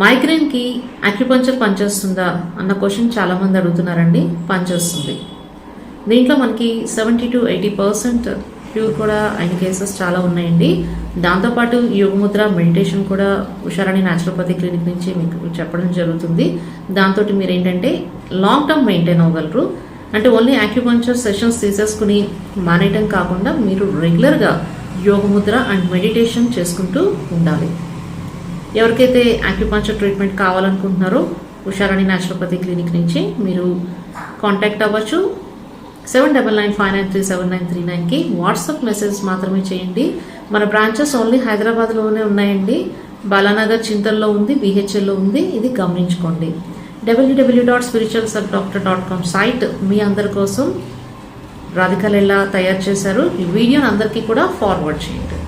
మైగ్రేన్కి acupuncture పనిచేస్తుందా అన్న question చాలామంది అడుగుతున్నారండి. పనిచేస్తుంది. దీంట్లో మనకి seventy to eighty percent pure కూడా అయిన కేసెస్ చాలా ఉన్నాయండి. దాంతోపాటు యోగముద్ర మెడిటేషన్ కూడా ఉషారాణి న్యాచురోపతి క్లినిక్ నుంచి మీకు చెప్పడం జరుగుతుంది. దాంతో మీరు ఏంటంటే లాంగ్ టర్మ్ మెయింటైన్ అవ్వగలరు. అంటే ఓన్లీ యాక్యుపంచర్ సెషన్స్ తీసేసుకుని మానేయటం కాకుండా మీరు రెగ్యులర్గా యోగముద్ర అండ్ మెడిటేషన్ చేసుకుంటూ ఉండాలి. ఎవరికైతే యాక్యుపంచర్ ట్రీట్మెంట్ కావాలనుకుంటున్నారో ఉషారాణి న్యాచురోపతి క్లినిక్ నుంచి మీరు కాంటాక్ట్ అవ్వచ్చు. Seven double nine five nine three seven nine three నైన్కి వాట్సాప్ మెసేజ్ మాత్రమే చేయండి. మన బ్రాంచెస్ ఓన్లీ హైదరాబాద్లోనే ఉన్నాయండి. బాలానగర్ చింతల్లో ఉంది బీహెచ్ఎల్లో ఉంది. ఇది గమనించుకోండి. WWW dot spiritual sub doctor dot com site మీ అందరి కోసం రాధికలు ఎలా తయారు చేశారు. ఈ వీడియోని అందరికీ కూడా ఫార్వర్డ్ చేయండి.